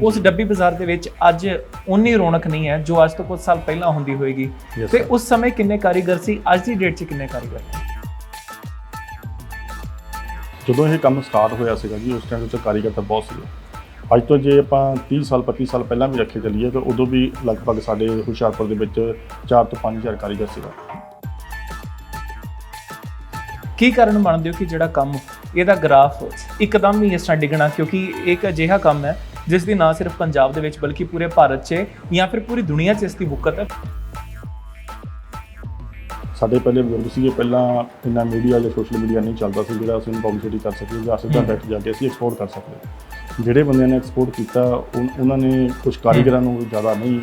ਉਸ ਡੱਬੀ ਬਾਜ਼ਾਰ ਦੇ ਵਿੱਚ ਅੱਜ ਉਨੀ ਰੌਣਕ ਨਹੀਂ ਹੈ ਜੋ ਅੱਜ ਤੋਂ ਕੁਝ ਸਾਲ ਪਹਿਲਾਂ ਹੁੰਦੀ ਹੋਏਗੀ। Yes, ਤੇ sir. ਉਸ ਸਮੇਂ ਕਿੰਨੇ ਕਾਰੀਗਰ ਸੀ ਅੱਜ ਦੀ ਡੇਟ 'ਚ ਕਿੰਨੇ ਕਾਰੀਗਰ ਨੇ? ਜਦੋਂ ਇਹ ਕੰਮ ਸਟਾਰਟ ਹੋਇਆ ਸੀਗਾ ਜੀ ਉਸ ਟਾਈਮ ਤੇ ਕਾਰੀਗਰ ਤਾਂ ਬਹੁਤ ਸੀਗੇ। ਅੱਜ ਤੋਂ ਜੇ ਆਪਾਂ 30 ਸਾਲ 25 ਸਾਲ ਪਹਿਲਾਂ ਵੀ ਰੱਖੇ ਚੱਲੀਏ ਤਾਂ ਉਦੋਂ ਵੀ ਲਗਭਗ ਸਾਡੇ ਹੁਸ਼ਿਆਰਪੁਰ ਦੇ ਵਿੱਚ 4 ਤੋਂ 5000 ਕਾਰੀਗਰ ਸੀਗਾ। ਕੀ ਕਾਰਨ ਮੰਨਦੇ ਹੋ ਕਿ ਜਿਹੜਾ ਕੰਮ ਇਹਦਾ ਗ੍ਰਾਫ ਇੱਕਦਮ ਹੀ ਇਸ ਤਰ੍ਹਾਂ ਡਿੱਗਣਾ ਕਿਉਂਕਿ ਇਹ ਇੱਕ ਅਜਿਹਾ ਕੰਮ ਹੈ ਜਿਸ ਦੀ ਨਾ ਸਿਰਫ ਪੰਜਾਬ ਦੇ ਵਿੱਚ ਬਲਕਿ ਪੂਰੇ ਭਾਰਤ 'ਚ ਜਾਂ ਫਿਰ ਪੂਰੀ ਦੁਨੀਆ 'ਚ ਇਸ ਦੀ ਬੁੱਕਤ ਹੈ ਸਾਡੇ ਪਹਿਲੇ ਬਜ਼ੁਰਗ ਸੀਗੇ ਪਹਿਲਾਂ ਇੰਨਾ ਮੀਡੀਆ ਜਾਂ ਸੋਸ਼ਲ ਮੀਡੀਆ ਨਹੀਂ ਚੱਲਦਾ ਸੀ ਜਿਹੜਾ ਅਸੀਂ ਪਬਲਿਸਿਟੀ ਕਰ ਸਕੀਏ ਜਾਂ ਸਿੱਧਾ। ਬੈਠ ਜਾ ਕੇ ਅਸੀਂ ਐਕਸਪੋਰਟ ਕਰ ਸਕਦੇ ਜਿਹੜੇ ਬੰਦਿਆਂ ਨੇ ਐਕਸਪੋਰਟ ਕੀਤਾ ਉਹਨਾਂ ਨੇ ਕੁਝ ਕਾਰੀਗਰਾਂ ਨੂੰ ਜ਼ਿਆਦਾ ਨਹੀਂ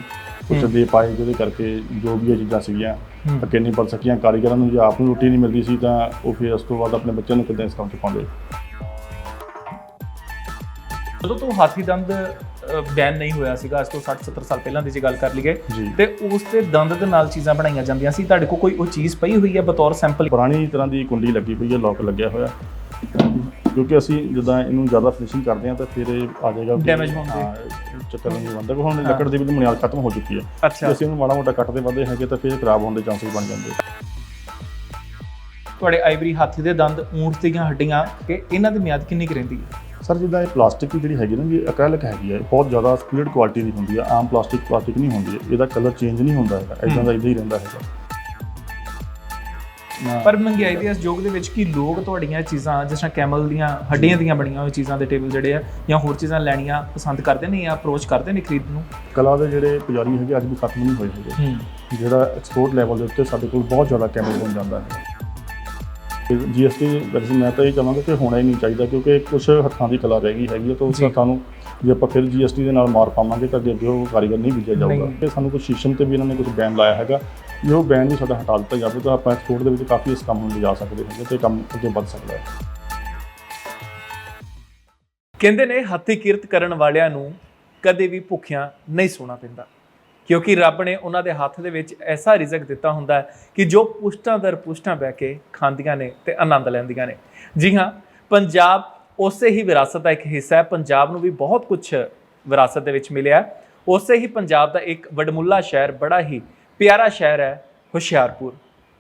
ਕੁਝ। ਦੇ ਪਾਏ ਜਿਹਦੇ ਕਰਕੇ ਜੋ ਵੀ ਇਹ ਚੀਜ਼ਾਂ ਸੀਗੀਆਂ। ਅੱਗੇ ਨਹੀਂ ਪੜ ਸਕੀਆਂ ਕਾਰੀਗਰਾਂ ਨੂੰ ਜੇ ਆਪ ਨੂੰ ਰੋਟੀ ਨਹੀਂ ਮਿਲਦੀ ਸੀ ਤਾਂ ਉਹ ਫਿਰ ਉਸ ਤੋਂ ਬਾਅਦ ਆਪਣੇ ਬੱਚਿਆਂ ਨੂੰ ਕਿੱਦਾਂ ਇਸ ਕੰਮ 'ਚ ਪਾਉਂਦੇ ਜਦੋਂ ਤੋਂ ਹਾਥੀ ਦੰਦ ਬੈਨ ਨਹੀਂ ਹੋਇਆ ਸੀਗਾ ਅੱਜ ਤੋਂ 60 70 ਸਾਲ ਪਹਿਲਾਂ ਦੀ ਜੇ ਗੱਲ ਕਰ ਲਈਏ ਤੇ ਉਸ ਤੇ ਦੰਦ ਦੇ ਨਾਲ ਚੀਜ਼ਾਂ ਬਣਾਈਆਂ ਜਾਂਦੀਆਂ ਸੀ। ਤੁਹਾਡੇ ਕੋਲ ਕੋਈ ਉਹ ਚੀਜ਼ ਪਈ ਹੋਈ ਹੈ ਬਤੌਰ ਸੈਂਪਲ ਪੁਰਾਣੀ ਤਰ੍ਹਾਂ ਦੀ ਕੁੰਡੀ ਲੱਗੀ ਪਈ ਹੈ ਲੋਕ ਲੱਗਿਆ ਹੋਇਆ। ਕਿਉਂਕਿ ਅਸੀਂ ਜਦੋਂ ਇਹਨੂੰ ਜ਼ਿਆਦਾ ਫਿਨਿਸ਼ਿੰਗ ਕਰਦੇ ਹਾਂ ਤਾਂ ਫਿਰ ਇਹ ਆ ਜਾਏਗਾ ਕਿ Damage ਹੋਣ ਦੇ। ਚੱਕਰ ਨਹੀਂ ਬਣਦਾ। ਕਿਉਂਕਿ ਹੁਣ। ਲੱਕੜ ਦੀ ਵੀ ਬੁਨਿਆਦ ਖਤਮ ਹੋ ਚੁੱਕੀ ਹੈ। ਅੱਛਾ। ਅਸੀਂ ਇਹਨੂੰ ਮਾੜਾ ਮੋਟਾ ਕੱਟਦੇ ਵੱਧਦੇ ਹੈਗੇ ਤਾਂ ਫਿਰ ਖਰਾਬ ਹੋਣ ਦੇ ਚਾਂਸਸ ਬਣ ਜਾਂਦੇ ਤੁਹਾਡੇ ਆਈਵਰੀ ਹਾਥੀ ਦੇ ਦੰਦ ਊਂਠ ਦੀਆਂ ਹੱਡੀਆਂ ਕਿ ਇਹਨਾਂ ਦੀ ਮਿਆਦ ਕਿੰਨੀ ਕੁ ਰਹਿੰਦੀ ਹੈ? ਸਰ ਜਿੱਦਾਂ ਇਹ ਪਲਾਸਟਿਕ ਦੀ ਜਿਹੜੀ ਹੈਗੀ ਨਾ ਜੀ ਐਕ੍ਰੈਲਿਕ ਹੈਗੀ ਹੈ ਬਹੁਤ ਜ਼ਿਆਦਾ ਸਪੀਡ ਕੁਆਲਿਟੀ ਦੀ ਹੁੰਦੀ ਹੈ ਆਮ ਪਲਾਸਟਿਕ ਪਲਾਸਟਿਕ ਨਹੀਂ ਹੁੰਦੀ। ਇਹਦਾ ਕਲਰ ਚੇਂਜ ਨਹੀਂ ਹੁੰਦਾ ਹੈਗਾ ਇਦਾਂ ਦਾ ਇਦਾਂ ਹੀ ਰਹਿੰਦਾ ਹੈਗਾ। ਪਰ ਮਹਿੰਗਾਈ ਦੇ ਇਸ ਯੁੱਗ ਦੇ ਵਿੱਚ ਕੀ ਲੋਕ ਤੁਹਾਡੀਆਂ ਚੀਜ਼ਾਂ ਜਿਸ ਤਰ੍ਹਾਂ ਕੈਮਲ ਦੀਆਂ ਹੱਡੀਆਂ ਦੀਆਂ ਬਣੀਆਂ ਹੋਈਆਂ ਚੀਜ਼ਾਂ ਦੇ ਟੇਬਲ ਜਿਹੜੇ ਆ ਜਾਂ ਹੋਰ ਚੀਜ਼ਾਂ ਲੈਣੀਆਂ ਪਸੰਦ ਕਰਦੇ ਨੇ ਜਾਂ ਅਪਰੋਚ ਕਰਦੇ ਨੇ ਖਰੀਦ ਨੂੰ? ਕਲਾ ਦੇ ਜਿਹੜੇ ਪੁਜਾਰੀ ਹੈਗੇ ਅੱਜ ਵੀ ਖਤਮ ਨਹੀਂ ਹੋਏ ਹੈਗੇ। ਜਿਹੜਾ ਐਕਸਪੋਰਟ ਲੈਵਲ ਦੇ ਉੱਤੇ ਸਾਡੇ ਕੋਲ ਬਹੁਤ ਜ਼ਿਆਦਾ ਕੈਮਲ ਬਣ ਜਾਂਦਾ ਹੈ। ਜੀਐਸਟੀ ਵੈਸੇ ਮੈਂ ਤਾਂ ਇਹ ਚਾਹਾਂਗਾ ਕਿ ਹੋਣਾ ਹੀ ਨਹੀਂ ਚਾਹੀਦਾ ਕਿਉਂਕਿ ਕੁਝ ਹੱਥਾਂ ਦੀ ਕਲਾ ਰਹਿ ਗਈ ਹੈਗੀ ਤਾਂ ਉਸ। ਹੱਥਾਂ ਨੂੰ ਜੇ ਆਪਾਂ ਫਿਰ ਜੀਐਸਟੀ ਦੇ ਨਾਲ ਮਾਰ ਪਾਵਾਂਗੇ ਤਾਂ ਅੱਗੇ ਅੱਗੇ ਉਹ ਕਾਰੀਗਰ ਨਹੀਂ ਵਿਜਿਆ ਜਾਊਗਾ। ਤੇ ਸਾਨੂੰ ਕੁਝ ਸ਼ੀਸ਼ਮ ਤੇ ਵੀ ਇਹਨਾਂ ਨੇ ਕੁਝ ਬੈਨ ਲਾਇਆ ਹੈਗਾ ਜੇ ਉਹ ਬੈਨ ਵੀ ਸਾਡਾ ਹਟਾ ਦਿੱਤਾ ਜਾਵੇ ਤਾਂ ਆਪਾਂ ਐਕਸਪੋਰਟ ਦੇ ਵਿੱਚ ਕਾਫੀ ਇਸ ਕੰਮ ਨੂੰ ਲਿਜਾ ਸਕਦੇ ਹਾਂ ਤੇ ਕੰਮ ਅੱਗੇ ਵੱਧ ਸਕਦਾ ਹੈ ਕਹਿੰਦੇ ਨੇ ਹੱਥੀ ਕਿਰਤ ਕਰਨ ਵਾਲਿਆਂ ਨੂੰ ਕਦੇ ਵੀ ਭੁੱਖਿਆਂ ਨਹੀਂ ਸੋਣਾ ਪੈਂਦਾ ਕਿਉਂਕਿ ਰੱਬ ਨੇ ਉਹਨਾਂ ਦੇ ਹੱਥ ਦੇ ਵਿੱਚ ਐਸਾ ਰਿਜ਼ਕ ਦਿੱਤਾ ਹੁੰਦਾ ਹੈ ਕਿ ਜੋ ਪੁਸ਼ਟਾਂ ਦਰ ਪੁਸ਼ਟਾਂ ਬਹਿ ਕੇ ਖਾਂਦੀਆਂ ਨੇ ਤੇ ਆਨੰਦ ਲੈਂਦੀਆਂ ਨੇ। ਜੀ ਹਾਂ, ਪੰਜਾਬ ਉਸੇ ਹੀ ਵਿਰਾਸਤ ਦਾ ਇੱਕ ਹਿੱਸਾ ਹੈ। ਪੰਜਾਬ ਨੂੰ ਵੀ ਬਹੁਤ ਕੁਝ ਵਿਰਾਸਤ ਦੇ ਵਿੱਚ ਮਿਲਿਆ ਉਸੇ ਹੀ ਪੰਜਾਬ ਦਾ ਇੱਕ ਵਡਮੁੱਲਾ ਸ਼ਹਿਰ, ਬੜਾ ਹੀ ਪਿਆਰਾ ਸ਼ਹਿਰ ਹੈ, ਹੁਸ਼ਿਆਰਪੁਰ।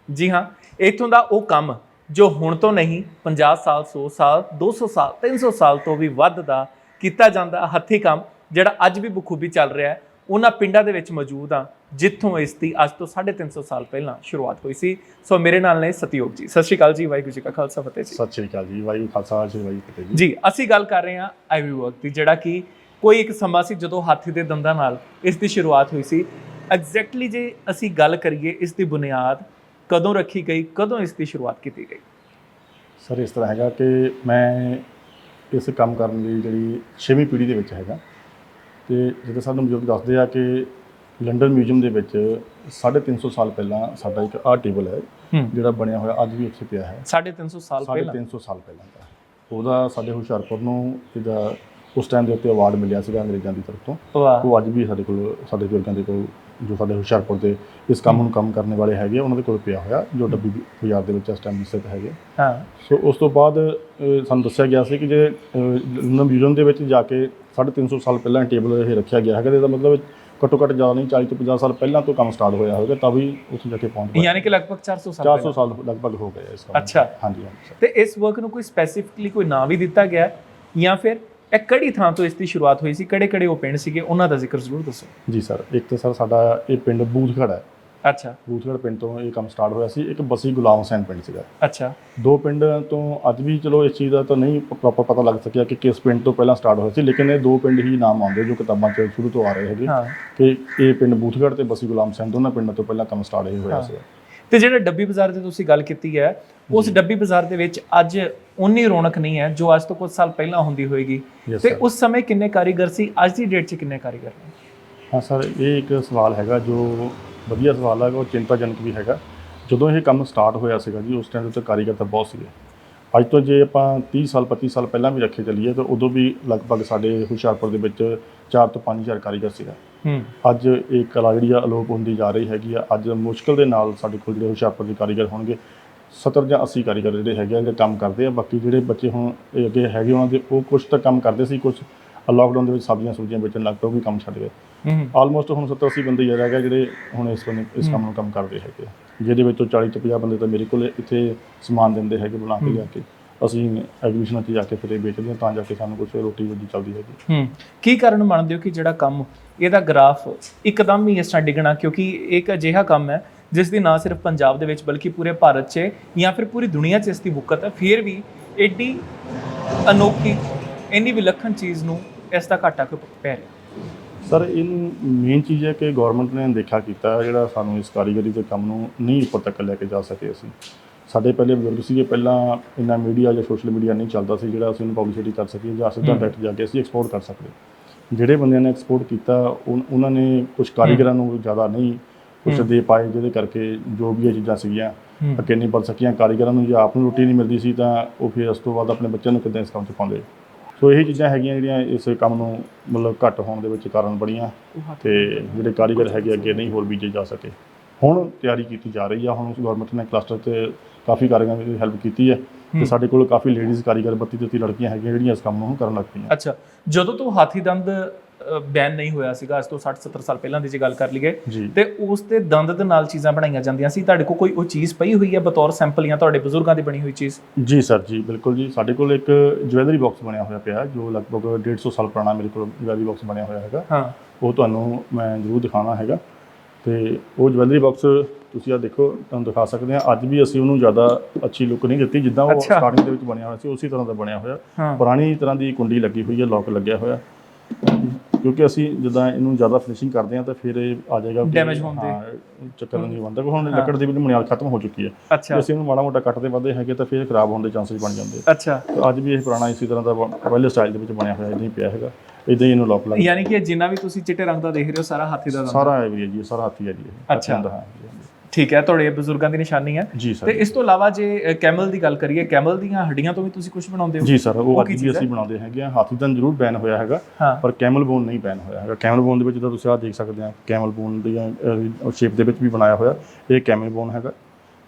ਜੀ ਹਾਂ, ਇਥੋਂ ਦਾ ਉਹ ਕੰਮ ਜੋ ਹੁਣ ਤੋਂ ਨਹੀਂ 50 ਸਾਲ 100 ਸਾਲ 200 ਸਾਲ 300 ਸਾਲ ਤੋਂ ਵੀ ਵੱਧ ਦਾ ਕੀਤਾ ਜਾਂਦਾ ਹੱਥੀ ਕੰਮ, ਜਿਹੜਾ ਅੱਜ ਵੀ ਬਖੂਬੀ ਚੱਲ ਰਿਹਾ ਹੈ। ਉਹਨਾਂ ਪਿੰਡਾਂ ਦੇ ਵਿੱਚ ਮੌਜੂਦ ਆ ਜਿੱਥੋਂ ਇਸ ਦੀ ਅੱਜ ਤੋਂ 350 ਸਾਲ ਪਹਿਲਾਂ ਸ਼ੁਰੂਆਤ ਹੋਈ ਸੀ। ਸੋ ਮੇਰੇ ਨਾਲ ਨੇ ਸਤਿਯੋਗ ਜੀ। ਸਤਿ ਸ਼੍ਰੀ ਅਕਾਲ ਜੀ ਵਾਹਿਗੁਰੂ ਜੀ ਕਾ ਖਾਲਸਾ ਫਤਿਹ ਜੀ। ਸਤਿ ਸ਼੍ਰੀ ਅਕਾਲ ਜੀ ਵਾਹਿਗੁਰੂ ਖਾਲਸਾ ਜੀ ਵਾਹਿਗੁਰੂ ਫਤਿਹ ਜੀ। ਜੀ ਅਸੀਂ ਗੱਲ ਕਰ ਰਹੇ ਹਾਂ ਆਈਵੀ ਵਰਕ ਦੀ ਜਿਹੜਾ ਕਿ ਕੋਈ ਇੱਕ ਸਮਾਂ ਸੀ ਜਦੋਂ ਹਾਥੀ ਦੇ ਦੰਦਾਂ ਨਾਲ ਇਸ ਦੀ ਸ਼ੁਰੂਆਤ ਹੋਈ ਸੀ। ਐਗਜ਼ੈਕਟਲੀ ਜੇ ਅਸੀਂ ਗੱਲ ਕਰੀਏ ਇਸ ਦੀ ਬੁਨਿਆਦ ਕਦੋਂ ਰੱਖੀ ਗਈ ਕਦੋਂ ਇਸ ਦੀ ਸ਼ੁਰੂਆਤ ਕੀਤੀ ਗਈ? ਸਰ ਇਸ ਤਰ੍ਹਾਂ ਹੈਗਾ ਕਿ ਮੈਂ ਇਸ ਕੰਮ ਕਰਨ ਲਈ ਜਿਹੜੀ ਛੇਵੀਂ ਪੀੜ੍ਹੀ ਦੇ ਵਿੱਚ ਹੈਗਾ। ਤੇ ਜਦੋਂ ਸਾਨੂੰ ਬਜ਼ੁਰਗ ਦੱਸਦੇ ਆ ਕਿ ਲੰਡਨ ਮਿਊਜ਼ੀਅਮ ਦੇ ਵਿੱਚ 350 ਸਾਲ ਪਹਿਲਾਂ ਸਾਡਾ ਇੱਕ ਆਹ ਟੇਬਲ ਹੈ ਜਿਹੜਾ ਬਣਿਆ ਹੋਇਆ ਅੱਜ ਵੀ ਉੱਥੇ ਪਿਆ ਹੈ। 350 ਸਾਲ ਪਹਿਲਾਂ? 350 ਸਾਲ ਪਹਿਲਾਂ ਦਾ ਉਹਦਾ ਸਾਡੇ ਹੁਸ਼ਿਆਰਪੁਰ ਨੂੰ ਇਹਦਾ ਉਸ ਟਾਈਮ ਦੇ ਉੱਤੇ ਅਵਾਰਡ ਮਿਲਿਆ ਸੀਗਾ ਅੰਗਰੇਜ਼ਾਂ ਦੀ ਤਰਫ ਤੋਂ। ਉਹ ਅੱਜ ਵੀ ਸਾਡੇ ਕੋਲ ਸਾਡੇ ਬਜ਼ੁਰਗਾਂ ਦੇ ਕੋਲ ਜੋ ਸਾਡੇ ਹੁਸ਼ਿਆਰਪੁਰ ਦੇ ਇਸ ਕੰਮ ਨੂੰ ਕੰਮ ਕਰਨ ਵਾਲੇ ਹੈਗੇ ਉਹਨਾਂ ਦੇ ਕੋਲ ਪਿਆ ਹੋਇਆ ਜੋ ਡੱਬੀ ਬਾਜ਼ਾਰ ਦੇ ਵਿੱਚ ਇਸ ਟਾਈਮ ਸਥਿਤ ਹੈਗੇ ਹਾਂ। ਸੋ ਉਸ ਤੋਂ ਬਾਅਦ ਸਾਨੂੰ ਦੱਸਿਆ ਗਿਆ ਸੀ ਕਿ ਜੇ ਲੰਡਨ ਮਿਊਜ਼ੀਅਮ ਦੇ ਵਿੱਚ ਜਾ ਕੇ 350 ਸਾਲ ਪਹਿਲਾਂ ਟੇਬਲ ਇਹ ਰੱਖਿਆ ਗਿਆ ਹੈਗਾ ਇਹਦਾ ਮਤਲਬ ਘੱਟੋ ਘੱਟ ਜ਼ਿਆਦਾ ਨਹੀਂ 40 ਤੋਂ 50 ਸਾਲ ਪਹਿਲਾਂ ਤੋਂ ਕੰਮ ਸਟਾਰਟ ਹੋਇਆ ਹੋਵੇਗਾ ਤਾਂ ਵੀ ਉੱਥੇ ਜਾ ਕੇ ਪਹੁੰਚ ਯਾਨੀ ਕਿ ਲਗਭਗ 400 ਸਾਲ 400 ਪਹਿਲਾਂ। ਸਾਲ ਲਗਭਗ ਹੋ ਗਏ ਇਸ ਕੰਮ। ਅੱਛਾ। ਹਾਂਜੀ ਤੇ ਇਸ ਵਰਕ ਨੂੰ ਕੋਈ ਸਪੈਸੀਫਿਕਲੀ ਕੋਈ ਨਾਮ ਵੀ ਦਿੱਤਾ ਗਿਆ? ਜਾਂ ਫਿਰ ਇਹ ਕਿਹੜੀ ਥਾਂ ਤੋਂ ਇਸ ਦੀ ਸ਼ੁਰੂਆਤ ਹੋਈ ਸੀ ਕਿਹੜੇ ਕਿਹੜੇ ਉਹ ਪਿੰਡ ਸੀਗੇ ਉਹਨਾਂ ਦਾ ਜ਼ਿਕਰ ਜ਼ਰੂਰ ਦੱਸੋ ਜੀ ਸਰ ਇੱਕ ਤਾਂ ਸਰ ਸਾਡਾ ਇਹ ਪਿੰਡ ਬੂਥਗੜ ਹੈ ਅੱਛਾ। ਬੂਥਗੜ ਪਿੰਡ ਤੋਂ ਇਹ ਕੰਮ ਸਟਾਰਟ ਹੋਇਆ ਸੀ। ਇੱਕ ਬਸੀ ਗੁਲਾਮ ਹੁਸੈਨ ਪਿੰਡ ਸੀਗਾ। ਅੱਛਾ। ਦੋ ਪਿੰਡ ਤੋਂ ਅੱਜ ਵੀ ਚਲੋ ਇਸ ਚੀਜ਼ ਦਾ ਤਾਂ ਨਹੀਂ ਪ੍ਰੋਪਰ ਪਤਾ ਲੱਗ ਸਕਿਆ ਕਿ ਕਿਸ ਪਿੰਡ ਤੋਂ ਪਹਿਲਾਂ ਸਟਾਰਟ ਹੋਇਆ ਸੀ। ਲੇਕਿਨ ਇਹ ਦੋ ਪਿੰਡ ਹੀ ਨਾਮ ਆਉਂਦੇ ਜੋ ਕਿਤਾਬਾਂ 'ਚ ਸ਼ੁਰੂ ਤੋਂ ਆ ਰਹੇ ਹੈਗੇ। ਕਿ ਇਹ ਪਿੰਡ ਬੂਥਗੜ ਤੇ ਬਸੀ ਗੁਲਾਮ ਹੁਸੈਨ ਦੋਨਾਂ ਪਿੰਡਾਂ ਤੋਂ ਪਹਿਲਾਂ ਕੰਮ ਸਟਾਰਟ ਹੀ ਹੋਇਆ। ਸੀ ਤੇ ਜਿਹੜਾ ਡੱਬੀ ਬਾਜ਼ਾਰ ਦੀ ਤੁਸੀਂ ਗੱਲ ਕੀਤੀ ਹੈ ਉਸ ਡੱਬੀ ਬਾਜ਼ਾਰ ਦੇ ਵਿੱਚ ਅੱਜ ਉਨੀ ਰੌਣਕ ਨਹੀਂ ਹੈ ਜੋ ਅੱਜ ਤੋਂ ਕੁਝ ਸਾਲ ਪਹਿਲਾਂ ਹੁੰਦੀ ਹੋਏਗੀ। ਤੇ. ਉਸ ਸਮੇਂ ਕਿੰਨੇ ਕਾਰੀਗਰ ਸੀ? ਅੱਜ ਦੀ ਡੇਟ 'ਚ ਕਿੰਨੇ ਕਾਰੀਗਰ ਨੇ? ਹਾਂ ਸਰ ਇਹ ਇੱਕ ਸਵਾਲ ਹੈਗਾ ਜੋ ਵਧੀਆ ਸਵਾਲ ਹੈਗਾ ਉਹ ਚਿੰਤਾਜਨਕ ਵੀ ਹੈਗਾ। ਜਦੋਂ ਇਹ ਕੰਮ ਸਟਾਰਟ ਹੋਇਆ ਸੀਗਾ ਜੀ ਉਸ ਟਾਈਮ ਤੇ ਕਾਰੀਗਰ ਤਾਂ ਬਹੁਤ ਸੀਗੇ। ਅੱਜ ਤੋਂ ਜੇ ਆਪਾਂ 30 ਸਾਲ 25 ਸਾਲ ਪਹਿਲਾਂ ਵੀ ਰੱਖੇ ਚੱਲੀਏ ਤਾਂ ਉਦੋਂ ਵੀ ਲਗਭਗ ਸਾਡੇ ਹੁਸ਼ਿਆਰਪੁਰ ਦੇ ਵਿੱਚ 4 ਤੋਂ 5000 ਕਾਰੀਗਰ ਸੀਗਾ। ਹੂੰ। ਅੱਜ ਇਹ ਕਲਾ ਜਿਹੜੀ ਆ ਅਲੋਪ ਹੁੰਦੀ ਜਾ ਰਹੀ ਹੈਗੀ ਆ। ਅੱਜ ਮੁਸ਼ਕਲ ਦੇ ਨਾਲ ਸਾਡੇ ਕੋਲ ਜਿਹੜੇ ਹੁਸ਼ਿਆਰਪੁਰ ਦੇ ਕਾਰੀਗਰ ਹੋਣਗੇ 70 ਜਾਂ 80 ਕਾਰੀਗਰ ਜਿਹੜੇ ਹੈਗੇ ਆ ਜਿਹੜੇ ਕੰਮ ਕਰਦੇ ਆ। ਬਾਕੀ ਜਿਹੜੇ ਬੱਚੇ ਹੁਣ ਅੱਗੇ ਹੈਗੇ ਉਹਨਾਂ ਦੇ ਉਹ ਕੁਝ ਤਾਂ ਕੰਮ ਕਰਦੇ ਸੀ ਕੁਝ ਲਾਕਡਾਊਨ ਦੇ ਵਿੱਚ ਸਬਜ਼ੀਆਂ ਸੁਬਜ਼ੀਆਂ ਵੇਚਣ ਲੱਗ ਪਏ ਉਹ ਵੀ ਕੰਮ ਛੱਡ ਗਏ। ਆਲਮੋਸਟ ਹੁਣ 70 80 ਬੰਦੇ ਜਿਹੜਾ ਹੈਗਾ ਜਿਹੜੇ ਹੁਣ ਇਸ ਬੰਦੇ ਇਸ ਕੰਮ ਨੂੰ ਕੰਮ ਕਰਦੇ ਹੈਗੇ। ਜਿਹਦੇ ਵਿੱਚੋਂ 40 ਤੋਂ 50 ਬੰਦੇ ਤਾਂ ਮੇਰੇ ਕੋਲ ਇੱਥੇ ਸਮਾਨ ਦਿੰਦੇ ਹੈਗੇ ਬਣਾ ਕੇ ਲਿਆ ਕੇ। ਅਸੀਂ ਐਗਜ਼ੀਬਿਸ਼ਨਾਂ 'ਚ ਜਾ ਕੇ ਫਿਰ ਇਹ ਵੇਚਦੇ ਹਾਂ ਤਾਂ ਜਾ ਕੇ ਸਾਨੂੰ ਕੁਝ ਰੋਟੀ ਰੋਜੀ ਚੱਲਦੀ ਹੈਗੀ। ਹੂੰ। ਕੀ ਕਾਰਨ ਮੰਨਦੇ ਹੋ ਕਿ ਜਿਹੜਾ ਕੰਮ ਇਹਦਾ ਗ੍ਰਾਫ ਇੱਕਦਮ ਹੀ ਇਸ ਤਰ੍ਹਾਂ ਡਿੱਗਣਾ? ਕਿਉਂਕਿ ਇੱਕ ਅਜਿਹਾ ਕੰਮ ਹੈ ਜਿਸ ਦੀ ਨਾ ਸਿਰਫ ਪੰਜਾਬ ਦੇ ਵਿੱਚ ਬਲਕਿ ਪੂਰੇ ਭਾਰਤ 'ਚ ਜਾਂ ਫਿਰ ਪੂਰੀ ਦੁਨੀਆ 'ਚ ਇਸ ਦੀ ਬੁੱਕਤ ਹੈ ਫਿਰ ਵੀ ਐਡੀ ਅਨੋਖੀ ਇੰਨੀ ਵਿਲੱਖਣ ਚੀਜ਼ ਨੂੰ ਇਸ ਦਾ ਘਾਟਾ ਕਿਉਂ ਪੈ ਰਿਹਾ? ਸਰ ਇਹਨੂੰ ਮੇਨ ਚੀਜ਼ ਹੈ ਕਿ ਗਵਰਨਮੈਂਟ ਨੇ ਦੇਖਿਆ ਕੀਤਾ ਜਿਹੜਾ ਸਾਨੂੰ ਇਸ ਕਾਰੀਗਰੀ ਦੇ ਕੰਮ ਨੂੰ ਨਹੀਂ ਉੱਪਰ ਤੱਕ ਲੈ ਕੇ ਜਾ ਸਕੇ ਅਸੀਂ। ਸਾਡੇ ਪਹਿਲੇ ਬਜ਼ੁਰਗ ਸੀਗੇ ਪਹਿਲਾਂ ਇੰਨਾ ਮੀਡੀਆ ਜਾਂ ਸੋਸ਼ਲ ਮੀਡੀਆ ਨਹੀਂ ਚੱਲਦਾ ਸੀ ਜਿਹੜਾ ਅਸੀਂ ਉਹਨੂੰ ਪਬਲਿਸਿਟੀ ਕਰ ਸਕੀਏ ਜਾਂ ਸਿੱਧਾ। ਡਾਇਰੈਕਟ ਜਾ ਕੇ ਅਸੀਂ ਐਕਸਪੋਰਟ ਕਰ ਸਕਦੇ। ਜਿਹੜੇ ਬੰਦਿਆਂ ਨੇ ਐਕਸਪੋਰਟ ਕੀਤਾ ਉਹਨਾਂ ਨੇ ਕੁਝ ਕਾਰੀਗਰਾਂ ਨੂੰ ਜ਼ਿਆਦਾ ਨਹੀਂ ਕੁਝ। ਦੇ ਪਾਏ ਜਿਹਦੇ ਕਰਕੇ ਜੋ ਵੀ ਇਹ ਚੀਜ਼ਾਂ ਸੀਗੀਆਂ ਅੱਗੇ ਨਹੀਂ ਵੱਧ ਸਕੀਆਂ। ਕਾਰੀਗਰਾਂ ਨੂੰ ਜੇ ਆਪ ਨੂੰ ਰੋਟੀ ਨਹੀਂ ਮਿਲਦੀ ਸੀ ਤਾਂ ਉਹ ਫਿਰ ਉਸ ਤੋਂ ਬਾਅਦ ਆਪਣੇ ਬੱਚਿਆਂ ਨੂੰ ਕਿੱਦਾਂ ਇਸ ਕੰਮ 'ਚ ਪਾਉਂਦੇ? ਸੋ ਇਹੀ ਚੀਜ਼ਾਂ ਹੈਗੀਆਂ ਜਿਹੜੀਆਂ ਇਸ ਕੰਮ ਨੂੰ ਮਤਲਬ ਘੱਟ ਹੋਣ ਦੇ ਵਿੱਚ ਕਾਰਨ ਬਣੀਆਂ ਤੇ ਜਿਹੜੇ ਕਾਰੀਗਰ ਹੈਗੇ ਅੱਗੇ ਨਹੀਂ ਹੋਰ ਬੀਜੇ ਜਾ ਸਕੇ ਹੁਣ ਤਿਆਰੀ ਕੀਤੀ ਜਾ ਰਹੀ ਆ ਹੁਣ ਗਵਰਨਮੈਂਟ ਨੇ ਕਲਸਟਰ ਤੇ ਕਾਫੀ ਕਾਰੀਗਰਾਂ ਦੀ ਹੈਲਪ ਕੀਤੀ ਹੈ। ਤੇ ਸਾਡੇ ਕੋਲ ਕਾਫੀ ਲੇਡੀਜ਼ ਕਾਰੀਗਰ 32 33 ਲੜਕੀਆਂ ਹੈਗੀਆਂ ਜਿਹੜੀਆਂ ਇਸ ਕੰਮ ਨੂੰ ਕਰਨ ਲੱਗ ਪਈਆਂ ਅੱਛਾ ਜਦੋਂ ਤੋਂ ਹਾਥੀ ਦੰਦ ਬੈਨ ਨਹੀਂ ਹੋਇਆ ਸੀਗਾ। ਅੱਜ ਤੋਂ 60 70 ਸਾਲ ਪਹਿਲਾਂ ਦੀ ਜੇ ਗੱਲ ਕਰ ਲਈਏ। ਤੇ ਉਸ ਦੇ ਦੰਦ ਦੇ ਨਾਲ ਚੀਜ਼ਾਂ ਬਣਾਈਆਂ ਜਾਂਦੀਆਂ ਸੀ। ਤੁਹਾਡੇ ਕੋਲ ਕੋਈ ਉਹ ਚੀਜ਼ ਪਈ ਹੋਈ ਹੈ ਬਤੌਰ ਸੈਂਪਲ ਜਾਂ ਤੁਹਾਡੇ ਬਜ਼ੁਰਗਾਂ ਦੀ ਬਣੀ ਹੋਈ ਚੀਜ਼? ਜੀ ਸਰ ਜੀ ਬਿਲਕੁਲ ਜੀ। ਸਾਡੇ ਕੋਲ ਇੱਕ ਜਵੈਲਰੀ ਬਾਕਸ ਬਣਿਆ ਹੋਇਆ ਪਿਆ ਜੋ ਲਗਭਗ 150 ਸਾਲ ਪੁਰਾਣਾ ਮੇਰੇ ਕੋਲ ਜਵੈਲਰੀ ਬਾਕਸ ਬਣਿਆ ਹੋਇਆ ਹੈਗਾ। ਹਾਂ। ਉਹ ਤੁਹਾਨੂੰ ਮੈਂ ਜ਼ਰੂਰ ਦਿਖਾਉਣਾ ਹੈਗਾ। ਤੇ ਉਹ ਜਵੈਲਰੀ ਬਾਕਸ ਤੁਸੀਂ ਆ ਦੇਖੋ ਤੁਹਾਨੂੰ ਦਿਖਾ ਸਕਦੇ ਆ ਅੱਜ ਵੀ ਅਸੀਂ ਉਹਨੂੰ ਜ਼ਿਆਦਾ ਅੱਛੀ ਲੁੱਕ ਨਹੀਂ ਦਿੱਤੀ। ਜਿੱਦਾਂ ਉਹ। ਸਟਾਰਟਿੰਗ ਦੇ ਵਿੱਚ ਬਣਿਆ ਹੋਇਆ ਸੀ ਉਸੇ ਤਰ੍ਹਾਂ ਦਾ ਬਣਿਆ ਹੋਇਆ। ਪੁਰਾਣੀ ਤਰ੍ਹਾਂ ਦੀ ਕੁੰਡੀ ਲੱਗੀ ਹੋਈ ਹੈ ਲੋਕ ਲੱਗਿਆ ਹੋਇਆ। ਕਿਉਂਕਿ ਅਸੀਂ ਜਦੋਂ ਇਹਨੂੰ ਜ਼ਿਆਦਾ ਫਿਨਿਸ਼ਿੰਗ ਕਰਦੇ ਹਾਂ ਤਾਂ ਫਿਰ ਇਹ ਆ ਜਾਏਗਾ Damage ਹੋਣ ਦੇ। ਚੱਕਰ ਨਹੀਂ ਬਣਦਾ। ਹੁਣ ਲੱਕੜ ਦੀ ਵੀ ਬੁਨਿਆਦ ਖਤਮ ਹੋ ਚੁੱਕੀ ਹੈ। ਜੇ ਅੱਛਾ। ਅਸੀਂ ਇਹਨੂੰ ਮਾੜਾ ਮੋਟਾ ਕੱਟਦੇ ਵੱਧਦੇ ਹੈਗੇ ਤਾਂ ਫਿਰ ਖਰਾਬ ਹੋਣ ਦੇ ਚਾਂਸਸ ਬਣ ਜਾਂਦੇ ਆ। ਅੱਛਾ। ਤੇ ਅੱਜ ਵੀ ਇਹ ਪੁਰਾਣਾ ਇਸੇ ਤਰ੍ਹਾਂ ਦਾ ਪਹਿਲੇ ਸਟਾਈਲ ਦੇ ਵਿੱਚ ਬਣਿਆ ਹੋਇਆ ਇਦਾਂ ਹੀ ਪਿਆ ਹੈਗਾ। ਇਦਾਂ ਹੀ ਇਹਨੂੰ ਲੋਕ ਲੱਗ ਯਾਨੀ ਕਿ ਜਿੰਨਾ ਵੀ ਤੁਸੀਂ ਚਿੱਟੇ ਰੰਗ ਦਾ ਦੇਖ ਰਹੇ ਹੋ ਸਾਰਾ ਹਾਥੀ ਦਾ ਸਾਰਾ ਹੈ ਵੀ ਜੀ ਸਾਰਾ ਹਾਥੀ ਹੈ ਜੀ। ਅੱਛਾ। ਹਾਂ ਹਾਂ ਠੀਕ ਹੈ ਤੁਹਾਡੇ ਬਜ਼ੁਰਗਾਂ ਦੀ ਨਿਸ਼ਾਨੀ ਹੈ। ਜੀ। ਤੇ ਇਸ ਤੋਂ ਇਲਾਵਾ ਜੇ ਕੈਮਲ ਦੀ ਗੱਲ ਕਰੀਏ ਕੈਮਲ ਦੀਆਂ ਹੱਡੀਆਂ ਤੋਂ ਵੀ ਤੁਸੀਂ ਕੁਝ ਬਣਾਉਂਦੇ ਹੋ? ਜੀ ਸਰ ਉਹ ਅੱਜ ਵੀ ਅਸੀਂ ਬਣਾਉਂਦੇ ਹੈਗੇ ਆ। ਹਾਥੀ ਦੰਦ ਜ਼ਰੂਰ ਬੈਨ ਹੋਇਆ ਹੈਗਾ ਹਾਂ। ਪਰ ਕੈਮਲ ਬੋਨ ਨਹੀਂ ਬੈਨ ਹੋਇਆ ਹੈਗਾ। ਕੈਮਲ ਬੋਨ ਦੇ ਵਿੱਚ ਤਾਂ ਤੁਸੀਂ ਆਹ ਦੇਖ ਸਕਦੇ ਆ ਕੈਮਲ ਬੋਨ ਦੀਆਂ ਸ਼ੇਪ ਦੇ ਵਿੱਚ ਵੀ ਬਣਾਇਆ ਹੋਇਆ। ਇਹ ਕੈਮਲ ਬੋਨ ਹੈਗਾ।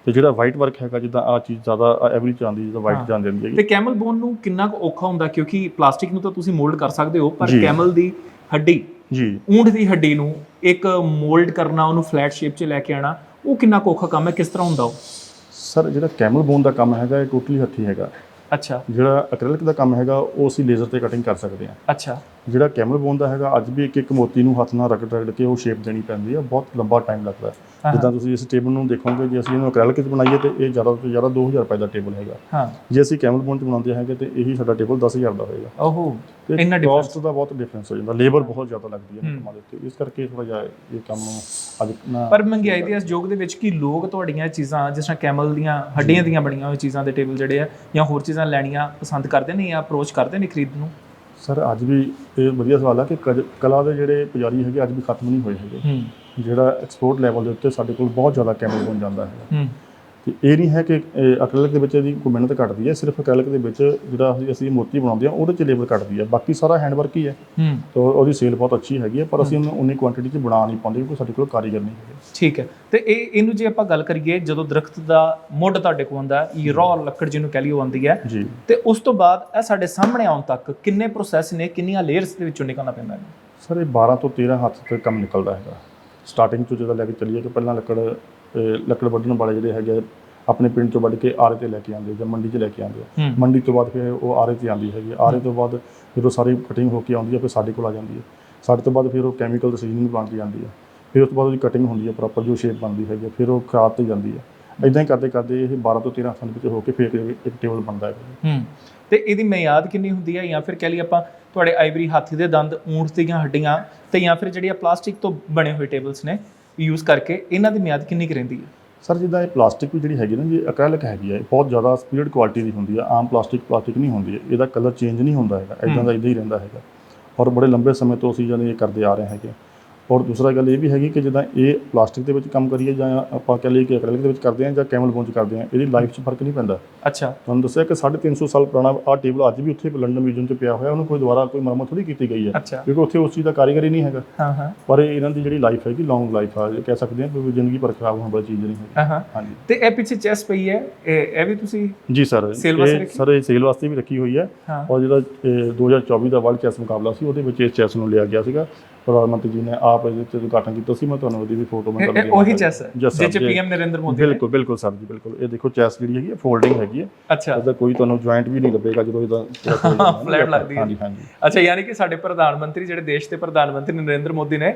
ਤੇ ਜਿਹੜਾ ਵਾਈਟ ਵਰਕ ਹੈਗਾ ਜਿੱਦਾਂ ਆ ਚੀਜ਼ ਜ਼ਿਆਦਾ ਐਵਰੀ ਚ ਆਉਂਦੀ ਜਿੱਦਾਂ ਹਾਂ। ਵਾਈਟ ਜਾਂਦੀ ਹੁੰਦੀ ਤੇ ਹੈਗੀ ਕੈਮਲ ਬੋਨ ਨੂੰ ਕਿੰਨਾ ਕੁ ਔਖਾ ਹੁੰਦਾ? ਕਿਉਂਕਿ ਪਲਾਸਟਿਕ ਨੂੰ ਤਾਂ ਤੁਸੀਂ ਮੋਲਡ ਕਰ ਸਕਦੇ ਹੋ ਪਰ। ਕੈਮਲ ਦੀ ਹੱਡੀ ਜੀ। ਊਂਠ ਦੀ ਹੱਡੀ ਨੂੰ ਇੱਕ ਮੋਲਡ ਕਰਨਾ ਉਹਨੂੰ ਫਲੈਟ ਸ਼ੇਪ 'ਚ ਲੈ ਕੇ ਆਣਾ ਉਹ ਕਿੰਨਾ ਕੁ ਔਖਾ ਕੰਮ ਹੈ? ਕਿਸ ਤਰ੍ਹਾਂ ਹੁੰਦਾ ਉਹ? ਸਰ ਜਿਹੜਾ ਕੈਮਲ ਬੋਨ ਦਾ ਕੰਮ ਹੈਗਾ ਇਹ ਟੋਟਲੀ ਹੱਥੀ ਹੈਗਾ। ਅੱਛਾ। ਜਿਹੜਾ ਐਕ੍ਰਿਲਿਕ ਦਾ ਕੰਮ ਹੈਗਾ ਉਹ ਅਸੀਂ ਲੇਜ਼ਰ ਤੇ ਕਟਿੰਗ ਕਰ ਸਕਦੇ ਹਾਂ। ਅੱਛਾ। ਜਿਹੜਾ ਕੈਮਲ ਬੋਨ ਦਾ ਹੈਗਾ ਅੱਜ ਵੀ ਇੱਕ ਇੱਕ ਮੋਤੀ ਨੂੰ ਹੱਥ ਨਾਲ ਰਗੜ ਰਗੜ ਕੇ ਉਹ ਸ਼ੇਪ ਦੇਣੀ ਪੈਂਦੀ ਹੈ ਬਹੁਤ ਲੰਬਾ ਟਾਈਮ ਲੱਗਦਾ। ਹਾਂ। ਜਿੱਦਾਂ ਤੁਸੀਂ ਇਸ ਟੇਬਲ ਨੂੰ ਦੇਖੋਗੇ ਜੇ ਅਸੀਂ ਇਹਨੂੰ ਐਕ੍ਰਿਲਿਕ 'ਚ ਬਣਾਈਏ ਤੇ ਇਹ ਜ਼ਿਆਦਾ ਤੋਂ ਜ਼ਿਆਦਾ 2000 ਰੁਪਏ ਦਾ ਟੇਬਲ ਹੈਗਾ। ਹਾਂ। ਜੇ ਅਸੀਂ ਕੈਮਲ ਬੋਨ 'ਚ ਬਣਾਉਂਦੇ ਹੈਗੇ ਤੇ ਇਹੀ ਸਾਡਾ ਟੇਬਲ 10000 ਦਾ ਹੋਏਗਾ। ਓਹੋ ਤੇ ਇੰਨਾ difference? cost ਦਾ ਬਹੁਤ ਡਿਫਰੈਂਸ ਹੋ ਜਾਂਦਾ। ਲੇਬਰ ਬਹੁਤ ਜ਼ਿਆਦਾ ਲੱਗਦੀ ਹੈ। ਕੰਮਾਂ ਦੇ ਉੱਤੇ। ਇਸ ਕਰਕੇ ਥੋੜਾ ਜਿਹਾ ਇਹ ਕੰਮ ਨੂੰ ਅੱਜ ਪਰ ਮਹਿੰਗਾਈ ਦੇ ਇਸ ਯੁੱਗ ਦੇ ਵਿੱਚ ਕੀ ਲੋਕ ਤੁਹਾਡੀਆਂ ਚੀਜ਼ਾਂ ਜਿਸ ਤਰ੍ਹਾਂ ਕੈਮਲ ਦੀਆਂ ਹੱਡੀਆਂ ਦੀਆਂ ਬਣੀਆਂ ਹੋਈਆਂ ਚੀਜ਼ਾਂ ਦੇ ਟੇਬਲ ਜਿਹੜੇ ਆ ਜਾਂ ਹੋਰ ਚੀਜ਼ਾਂ ਲੈਣੀਆਂ ਪਸੰਦ ਕਰਦੇ ਨੇ ਜਾਂ ਅਪਰੋਚ ਕਰਦੇ ਨੇ ਖਰੀਦ ਨੂੰ? ਸਰ ਅੱਜ ਵੀ ਇਹ ਵਧੀਆ ਸਵਾਲ ਹੈ ਕਿ ਕਲਾ ਦੇ ਜਿਹੜੇ ਪੁਜਾਰੀ ਹੈਗੇ ਅੱਜ ਵੀ ਖਤਮ ਨਹੀਂ ਹੋਏ ਹੈਗੇ। ਜਿਹੜਾ ਐਕਸਪੋਰਟ ਲੈਵਲ ਦੇ ਉੱਤੇ ਸਾਡੇ ਕੋਲ ਬਹੁਤ ਜ਼ਿਆਦਾ ਕੈਮਲ ਬਣ ਜਾਂਦਾ ਹੈ। ਹੂੰ। ਤੇ ਇਹ ਨਹੀਂ ਹੈ ਕਿ ਅਕ੍ਰਿਲਿਕ ਦੇ ਵਿੱਚ ਇਹਦੀ ਕੋਈ ਮਿਹਨਤ ਘਟਦੀ ਹੈ ਸਿਰਫ ਅਕ੍ਰਿਲਿਕ ਦੇ ਵਿੱਚ ਜਿਹੜਾ ਅਸੀਂ- ਮੋਤੀ ਬਣਾਉਂਦੇ ਹਾਂ ਉਹਦੇ 'ਚ ਲੇਬਰ ਘਟਦੀ ਹੈ। ਬਾਕੀ ਸਾਰਾ ਹੈਂਡ ਵਰਕ ਹੀ ਹੈ। ਹੂੰ। ਤੇ ਉਹਦੀ ਸੇਲ ਬਹੁਤ ਅੱਛੀ ਹੈਗੀ ਹੈ ਪਰ ਅਸੀਂ ਉਹਨੂੰ ਉਨੀ ਕੁਆਂਟੀਟੀ 'ਚ ਬਣਾ ਨਹੀਂ ਪਾਉਂਦੇ ਕਿਉਂਕਿ ਸਾਡੇ ਕੋਲ ਕਾਰੀਗਰ ਨਹੀਂ ਹੈਗੇ। ਠੀਕ ਹੈ। ਤੇ ਇਹ ਇਹਨੂੰ ਜੇ ਆਪਾਂ ਗੱਲ ਕਰੀਏ ਜਦੋਂ ਦਰਖਤ ਦਾ ਮੁੱਢ ਤੁਹਾਡੇ ਕੋਲ ਆਉਂਦਾ ਇਹ ਰॉ ਲੱਕੜ ਜਿਹਨੂੰ ਕਹਿ ਲਈਓ ਆਉਂਦੀ ਹੈ। ਜੀ। ਤੇ ਉਸ ਤੋਂ ਬਾਅਦ ਇਹ ਸਾਡੇ ਸਾਹਮਣੇ ਆਉਣ ਤੱਕ ਕਿੰਨੇ ਪ੍ਰੋਸੈਸ ਨੇ ਕਿੰਨੀਆਂ ਲੇਅਰਸ ਦੇ ਵਿੱਚੋਂ ਨਿਕਲਣਾ ਪੈਂਦਾ ਹੈ? ਸਰ ਇਹ 12 ਤੋਂ 13 ਹੱਥ ਤੱਕ ਕੰਮ ਨਿਕਲਦਾ ਹੈਗਾ। ਸਟਾਰਟਿੰਗ ਤੋਂ ਜਦੋਂ ਲੈ ਕੇ ਚੱਲੀਏ ਕਿ ਪਹਿਲਾਂ ਲੱਕੜ ਲੱਕੜ ਵੱਢਣ ਵਾਲੇ ਜਿਹੜੇ ਹੈਗੇ ਆਪਣੇ ਪਿੰਡ ਤੋਂ ਵੱਢ ਕੇ ਆਰੇ ਤੇ ਲੈ ਕੇ ਆਉਂਦੇ ਜਾਂ ਮੰਡੀ 'ਚ ਲੈ ਕੇ ਆਉਂਦੇ ਆ। ਮੰਡੀ ਤੋਂ ਬਾਅਦ ਫਿਰ ਉਹ ਆਰੇ ਤੇ ਆਉਂਦੀ ਹੈਗੀ ਆਰੇ ਤੋਂ ਬਾਅਦ ਜਦੋਂ ਸਾਰੀ ਕਟਿੰਗ ਹੋ ਕੇ ਆਉਂਦੀ ਹੈ ਫਿਰ ਸਾਡੇ ਕੋਲ ਆ ਜਾਂਦੀ ਹੈ ਸਾਡੇ ਤੋਂ ਬਾਅਦ ਫਿਰ ਉਹ ਕੈਮੀਕਲ ਦੀ ਸੀਜ਼ਨਿੰਗ ਬਣਦੀ ਜਾਂਦੀ ਹੈ ਫਿਰ ਉਸ ਤੋਂ ਬਾਅਦ ਉਹਦੀ ਕਟਿੰਗ ਹੁੰਦੀ ਹੈ ਪ੍ਰੋਪਰ ਜੋ ਸ਼ੇਪ ਬਣਦੀ ਹੈਗੀ ਫਿਰ ਉਹ ਖਾਦ ਤੇ ਜਾਂਦੀ ਹੈ ਇਦਾਂ ਹੀ ਕਰਦੇ ਕਰਦੇ ਇਹ 12 ਤੋਂ 13 ਹੱਥਾਂ ਦੇ ਵਿੱਚ ਹੋ ਕੇ ਫਿਰ ਇੱਕ ਇੱਕ ਟੇਬਲ ਬਣਦਾ ਹੈ ਹੂੰ। ਤੇ ਇਹਦੀ ਮਿਆਦ ਕਿੰਨੀ ਹੁੰਦੀ ਹੈ ਜਾਂ ਫਿਰ ਕਹਿ ਲਈ ਆਪਾਂ ਤੁਹਾਡੇ ਆਈਵਰੀ ਹਾਥੀ ਦੇ ਦੰਦ ਊਂਠ ਦੀਆਂ ਹੱਡੀਆਂ ਤੇ ਜਾਂ ਫਿਰ ਜਿਹੜੀਆਂ ਪਲਾਸਟਿਕ ਤੋਂ ਬਣੇ ਹੋਏ ਟੇਬਲਸ ਨੇ ਯੂਜ਼ ਕਰਕੇ ਇਹਨਾਂ ਦੀ ਮਿਆਦ ਕਿੰਨੀ ਕੁ ਰਹਿੰਦੀ ਹੈ? ਸਰ ਜਿੱਦਾਂ ਇਹ ਪਲਾਸਟਿਕ ਵੀ ਜਿਹੜੀ ਹੈਗੀ ਨਾ ਜੀ ਐਕ੍ਰੈਲਿਕ ਹੈਗੀ ਹੈ ਇਹ ਬਹੁਤ ਜ਼ਿਆਦਾ ਸਪੀਡ ਕੁਆਲਿਟੀ ਦੀ ਹੁੰਦੀ ਹੈ ਆਮ ਪਲਾਸਟਿਕ ਪਲਾਸਟਿਕ ਨਹੀਂ ਹੁੰਦੀ ਹੈ ਇਹਦਾ ਕਲਰ ਚੇਂਜ ਨਹੀਂ ਹੁੰਦਾ ਹੈਗਾ ਇਦਾਂ ਦਾ ਇਦਾਂ ਹੀ ਰਹਿੰਦਾ ਹੈਗਾ। ਔਰ ਬੜੇ ਲੰਬੇ ਸਮੇਂ ਤੋਂ ਅਸੀਂ ਜਾਨੀ ਇਹ ਕਰਦੇ ਆ ਰਹੇ ਹੈਗੇ। ਔਰ ਦੂਸਰਾ ਗੱਲ ਇਹ ਵੀ ਹੈਗੀ ਕਿ ਜਿੱਦਾਂ ਇਹ ਪਲਾਸਟਿਕ ਦੇ ਵਿੱਚ ਕੰਮ ਕਰੀਏ ਜਾਂ ਆਪਾਂ ਕਹਿ ਲਈਏ ਕਿ ਐਕ੍ਰਿਲਿਕ ਦੇ ਵਿੱਚ ਕਰਦੇ ਹਾਂ ਜਾਂ ਕੈਮਲ ਬੋਨ 'ਚ ਕਰਦੇ ਹਾਂ ਇਹਦੀ ਲਾਈਫ 'ਚ ਫ਼ਰਕ ਨਹੀਂ ਪੈਂਦਾ। ਅੱਛਾ। ਤੁਹਾਨੂੰ ਦੱਸਿਆ ਕਿ 350 ਸਾਲ ਪੁਰਾਣਾ ਆਹ ਟੇਬਲ ਅੱਜ ਵੀ ਉੱਥੇ ਲੰਡਨ ਮਿਊਜ਼ੀਅਮ 'ਚ ਪਿਆ ਹੋਇਆ ਉਹਨੂੰ ਕੋਈ ਦੁਬਾਰਾ ਕੋਈ ਮਰਮਤ ਥੋੜੀ ਕੀਤੀ ਗਈ ਹੈ। ਕਿਉਂਕਿ ਉੱਥੇ ਉਸ ਚੀਜ਼ ਦਾ ਕਾਰੀਗਰ ਹੀ ਨਹੀਂ ਹੈਗਾ। ਹਾਂ ਹਾਂ। ਪਰ ਇਹ ਇਹਨਾਂ ਦੀ ਜਿਹੜੀ ਲਾਈਫ ਹੈਗੀ ਲੌਂਗ ਲਾਈਫ ਆ ਕਹਿ ਸਕਦੇ ਹਾਂ ਕਿ ਜ਼ਿੰਦਗੀ ਪਰ ਖਰਾਬ ਹੋਣ ਵਾਲੀ ਚੀਜ਼ ਨਹੀਂ ਹਾਂ ਹਾਂ। ਹਾਂਜੀ। ਤੇ ਇਹ ਪਿੱਛੇ ਚੈਸ ਪਈ ਹੈ ਇਹ ਵੀ ਤੁਸੀਂ ਜੀ ਸਰ ਇਹ? ਸਰ ਇਹ ਸੇਲ ਵਾਸਤੇ ਵੀ ਰੱਖੀ ਹੋਈ ਹੈ। ਔਰ ਜਿਹੜਾ ਇਹ 2024 ਦਾ ਵਰਲਡ ਚੈਸ ਮੁਕਾਬਲਾ ਸੀ ਉਹਦੇ ਵਿੱਚ ਇਸ ਚੈਸ ਨੂੰ ਲਿਆ ਗਿਆ ਸੀਗਾ। ਪ੍ਰਧਾਨ ਮੰਤਰੀ ਜੀ ਨੇ ਆਪ ਇਹਦੇ ਤੇ ਉਦਘਾਟਨ ਕੀਤਾ ਸੀ ਮੈਂ ਤੁਹਾਨੂੰ ਉਹਦੀ ਵੀ ਫੋਟੋ ਮੈਂ ਤੁਹਾਨੂੰ ਇਹ ਉਹੀ। ਚੈਸ ਹੈ ਜਿਹ ਚ। ਪੀਐਮ ਨਰਿੰਦਰ ਮੋਦੀ ਬਿਲਕੁਲ ਬਿਲਕੁਲ ਸਰ ਜੀ ਬਿਲਕੁਲ ਇਹ ਦੇਖੋ ਚੈਸ ਜਿਹੜੀ ਹੈਗੀ ਹੈ ਫੋਲਡਿੰਗ ਹੈਗੀ ਹੈ ਅੱਛਾ ਇਹਦਾ ਕੋਈ ਤੁਹਾਨੂੰ ਜੁਆਇੰਟ ਵੀ ਨਹੀਂ ਲੱਭੇਗਾ ਜਦੋਂ ਇਹਦਾ Flat ਲੱਗਦੀ ਹੈ। ਹਾਂਜੀ ਹਾਂਜੀ ਅੱਛਾ ਯਾਨੀ ਕਿ ਸਾਡੇ ਪ੍ਰਧਾਨ ਮੰਤਰੀ ਜਿਹੜੇ ਦੇਸ਼ ਦੇ ਪ੍ਰਧਾਨ ਮੰਤਰੀ ਨਰਿੰਦਰ ਮੋਦੀ ਨੇ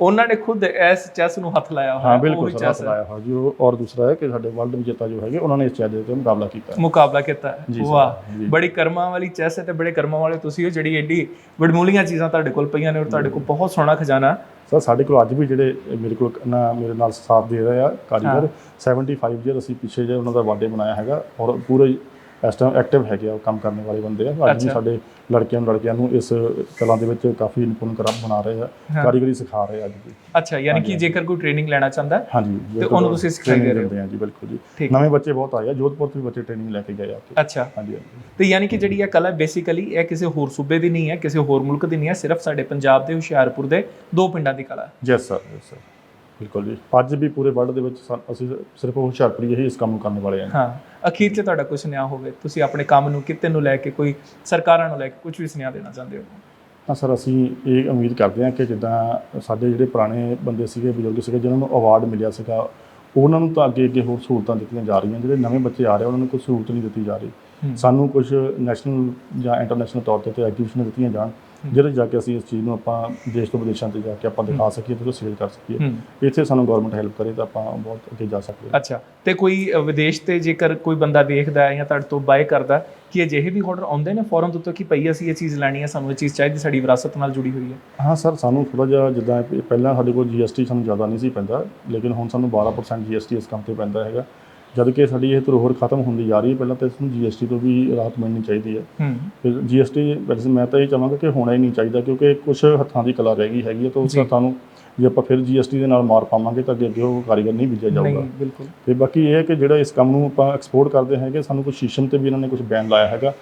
ਉਹਨਾਂ ਨੇ ਖੁਦ ਇਸ ਚੈਸ ਨੂੰ ਹੱਥ ਲਾਇਆ ਹੋਇਆ ਹਾਂ ਬਿਲਕੁਲ ਸਰ chess ਆਇਆ ਹੋਇਆ ਜੀ ਉਹ- ਔਰ ਦੂਸਰਾ ਹੈ ਕਿ ਸਾਡੇ ਵਰਲਡ ਵਿਜੇਤਾ ਜੋ ਹੈਗੇ ਉਹਨਾਂ ਨੇ ਇਸ ਚੈਸ ਦੇ ਉੱਤੇ ਮੁਕਾਬਲਾ ਕੀਤਾ। ਮੁਕਾਬਲਾ ਕੀਤਾ ਵਾਹ। ਬੜੀ ਕਰਮਾਂ ਵਾਲੀ ਚੈਸ ਹੈ ਤੇ ਬੜੇ ਕਰਮਾਂ ਵਾਲੇ ਤੁਸੀਂ ਹੋ ਜਿਹੜੀ ਐਡੀ ਵਡਮੂਲੀਆਂ ਚੀਜ਼ਾਂ ਤੁਹਾਡੇ ਕੋਲ ਪਈਆਂ ਨੇ ਔਰ ਤੁਹਾਡੇ ਕੋਲ ਬਹੁਤ ਸੋਹਣਾ ਖਜ਼ਾਨਾ। ਸਰ ਸਾਡੇ ਕੋਲ ਅੱਜ ਵੀ ਜਿਹੜੇ ਮੇਰੇ ਕੋਲ ਨਾ ਮੇਰੇ ਨਾਲ ਸਾਥ ਦੇ ਰਹੇ ਆ ਕਾਰੀਗਰ। 75 ਈਅਰ ਅਸੀਂ ਪਿੱਛੇ ਜੇ ਉਹਨਾਂ ਦਾ ਬਰਥਡੇ ਬਣਾਇਆ ਹੈਗਾ ਔਰ ਪੂਰੇ ਇਸ ਟਾਈਮ ਐਕਟਿਵ ਹੈਗੇ ਆ ਉਹ ਕੰਮ ਕਰਨ ਵਾਲੇ ਬੰਦੇ ਆ ਅੱਜ ਵੀ। ਸਾਡੇ ਲੜਕਿਆਂ ਨੂੰ ਲੜਕਿਆਂ ਨੂੰ ਇਸ ਕਲਾ ਦੇ ਵਿੱਚ ਕਾਫੀ ਨਿਪੁੰਨ ਕਰ ਬਣਾ ਰਹੇ ਆ। ਕਾਰੀਗਰੀ ਸਿਖਾ ਰਹੇ ਆ ਅੱਜ ਵੀ ਅੱਛਾ ਯਾਨੀ ਕਿ ਜੇਕਰ ਕੋਈ ਟ੍ਰੇਨਿੰਗ ਲੈਣਾ ਚਾਹੁੰਦਾ ਹਾਂਜੀ ਤੇ ਉਹਨੂੰ ਤੁਸੀਂ ਸਿਖਾਈ ਦੇ ਰਹੇ ਹੋ? ਜੀ ਬਿਲਕੁਲ ਜੀ। ਨਵੇਂ ਬੱਚੇ ਬਹੁਤ ਆਏ ਆ ਜੋਧਪੁਰ ਤੋਂ ਵੀ ਬੱਚੇ ਟ੍ਰੇਨਿੰਗ ਲੈ ਕੇ ਗਏ ਆ। ਅੱਛਾ ਹਾਂਜੀ ਤੇ ਯਾਨੀ ਕਿ ਜਿਹੜੀ ਇਹ ਕਲਾ ਬੇਸਿਕਲੀ ਇਹ ਕਿਸੇ ਹੋਰ ਸੂਬੇ ਦੀ ਨਹੀਂ ਹੈ ਕਿਸੇ ਹੋਰ ਮੁਲਕ ਦੀ ਨਹੀਂ ਹੈ ਸਿਰਫ ਸਾਡੇ ਪੰਜਾਬ ਦੇ ਹੁਸ਼ਿਆਰਪੁਰ ਦੇ ਦੋ ਪਿੰਡਾਂ ਦੀ ਕਲਾ ਯੈਸ ਸਰ ਯੈਸ ਸਰ ਬਿਲਕੁਲ ਜੀ। ਅੱਜ ਵੀ ਪੂਰੇ ਵਰਲਡ ਦੇ ਵਿੱਚ ਅਸੀਂ ਸਿਰਫ ਹੁਸ਼ਿਆਰਪੁਰੀ ਹੀ ਇਸ ਕੰਮ ਨੂੰ ਕਰਨ ਵਾਲੇ ਆ ਹਾਂ ਅਖੀਰ 'ਚ ਤੁਹਾਡਾ ਕੋਈ ਸੁਨੇਹਾ ਹੋਵੇ ਤੁਸੀਂ ਆਪਣੇ ਕੰਮ ਨੂੰ ਕਿਤੇ ਨੂੰ ਲੈ ਕੇ ਕੋਈ ਸਰਕਾਰਾਂ ਨੂੰ ਲੈ ਕੇ ਕੁਝ ਵੀ ਸੁਨੇਹਾ ਦੇਣਾ ਚਾਹੁੰਦੇ ਹੋ? ਤਾਂ ਸਰ ਅਸੀਂ ਇਹ ਉਮੀਦ ਕਰਦੇ ਹਾਂ ਕਿ ਜਿੱਦਾਂ ਸਾਡੇ ਜਿਹੜੇ ਪੁਰਾਣੇ ਬੰਦੇ ਸੀਗੇ ਬਜ਼ੁਰਗ ਸੀਗੇ ਜਿਨ੍ਹਾਂ ਨੂੰ ਅਵਾਰਡ ਮਿਲਿਆ ਸੀਗਾ ਉਹਨਾਂ ਨੂੰ ਤਾਂ ਅੱਗੇ ਅੱਗੇ ਹੋਰ ਸਹੂਲਤਾਂ ਦਿੱਤੀਆਂ ਜਾ ਰਹੀਆਂ ਜਿਹੜੇ ਨਵੇਂ ਬੱਚੇ ਆ ਰਹੇ ਉਹਨਾਂ ਨੂੰ ਕੋਈ ਸਹੂਲਤ ਨਹੀਂ ਦਿੱਤੀ ਜਾ ਰਹੀ। ਹੂੰ। ਸਾਨੂੰ ਕੁਝ ਨੈਸ਼ਨਲ ਜਾਂ ਇੰਟਰਨੈਸ਼ਨਲ ਤੌਰ ਤੇ ਐਗਜ਼ੀਬਿਸ਼ਨ ਦਿੱਤੀਆਂ ਜਾਣ। ਜਿਹਦੇ ਜਾ ਕੇ ਅਸੀਂ ਇਸ ਚੀਜ਼ ਨੂੰ ਆਪਾਂ ਦੇਸ਼ ਤੋਂ ਵਿਦੇਸ਼ਾਂ ਤੇ ਜਾ ਕੇ ਆਪਾਂ ਦਿਖਾ ਸਕੀਏ ਤੇ ਸੇਲ ਕਰ ਸਕੀਏ। ਇੱਥੇ ਸਾਨੂੰ ਗਵਰਨਮੈਂਟ ਹੈਲਪ ਕਰੇ ਤਾਂ ਆਪਾਂ ਬਹੁਤ ਅੱਗੇ ਜਾ ਸਕਦੇ ਹਾਂ। ਅੱਛਾ ਤੇ ਕੋਈ ਵਿਦੇਸ਼ ਤੇ ਜੇਕਰ ਕੋਈ ਬੰਦਾ ਵੇਖਦਾ ਹੈ ਜਾਂ ਤੁਹਾਡੇ ਤੋਂ ਬਾਏ ਕਰਦਾ ਕਿ ਅਜਿਹੇ ਵੀ ਆਰਡਰ ਆਉਂਦੇ ਨੇ ਫੋਰਨ ਤੋਂ ਕਿ ਭਈ ਅਸੀਂ ਇਹ ਚੀਜ਼ ਲੈਣੀ ਹੈ ਸਾਨੂੰ ਇਹ ਚੀਜ਼ ਚਾਹੀਦੀ ਸਾਡੀ ਵਿਰਾਸਤ ਨਾਲ ਜੁੜੀ ਹੋਈ ਹੈ? ਹਾਂ ਸਰ ਸਾਨੂੰ ਥੋੜਾ ਜਿਹਾ ਜਿੱਦਾਂ ਪਹਿਲਾਂ ਸਾਡੇ ਕੋਲ ਜੀਐਸਟੀ ਸਾਨੂੰ ਜ਼ਿਆਦਾ ਨਹੀਂ ਸੀ ਪੈਂਦਾ ਲੇਕਿਨ ਹੁਣ ਸਾਨੂੰ 12% ਜੀਐਸਟੀ ਇਸ ਕੰਮ ਤੇ ਪੈਂਦਾ ਹੈਗਾ। ਜਦ ਕਿ ਸਾਡੀ ਇਹ ਧਰੋਹਰ ਖਤਮ ਹੁੰਦੀ ਜਾ ਰਹੀ ਹੈ ਪਹਿਲਾਂ ਤਾਂ ਇਸ ਨੂੰ ਜੀਐਸਟੀ ਤੋਂ ਵੀ ਰਾਹਤ ਮਿਲਣੀ ਚਾਹੀਦੀ ਹੈ। ਫਿਰ ਜੀਐਸਟੀ ਵੈਸੇ ਮੈਂ ਤਾਂ ਇਹ ਚਾਹਾਂਗਾ ਕਿ ਹੋਣਾ ਹੀ ਨਹੀਂ ਚਾਹੀਦਾ ਕਿਉਂਕਿ ਕੁਝ ਹੱਥਾਂ ਦੀ ਕਲਾ ਰਹਿ ਗਈ ਹੈਗੀ ਹੈ ਤਾਂ ਉਸ। ਹੱਥਾਂ ਨੂੰ ਜੇ ਆਪਾਂ ਫਿਰ ਜੀਐਸਟੀ ਦੇ ਨਾਲ ਮਾਰ ਪਾਵਾਂਗੇ ਤਾਂ ਅੱਗੇ ਅੱਗੇ ਉਹ ਕਾਰੀਗਰ ਨਹੀਂ ਵਿਜਿਆ ਜਾਊਗਾ। ਤੇ ਬਾਕੀ ਇਹ ਹੈ ਕਿ ਜਿਹੜਾ ਇਸ ਕੰਮ ਨੂੰ ਆਪਾਂ ਐਕਸਪੋਰਟ ਕਰਦੇ ਹੈਗੇ ਸਾਨੂੰ ਕੁਝ ਸ਼ੀਸ਼ਮ ਤੇ ਵੀ ਇਹਨਾਂ ਨੇ ਕੁਝ ਬੈਨ ਲਾਇਆ ਹੈਗਾ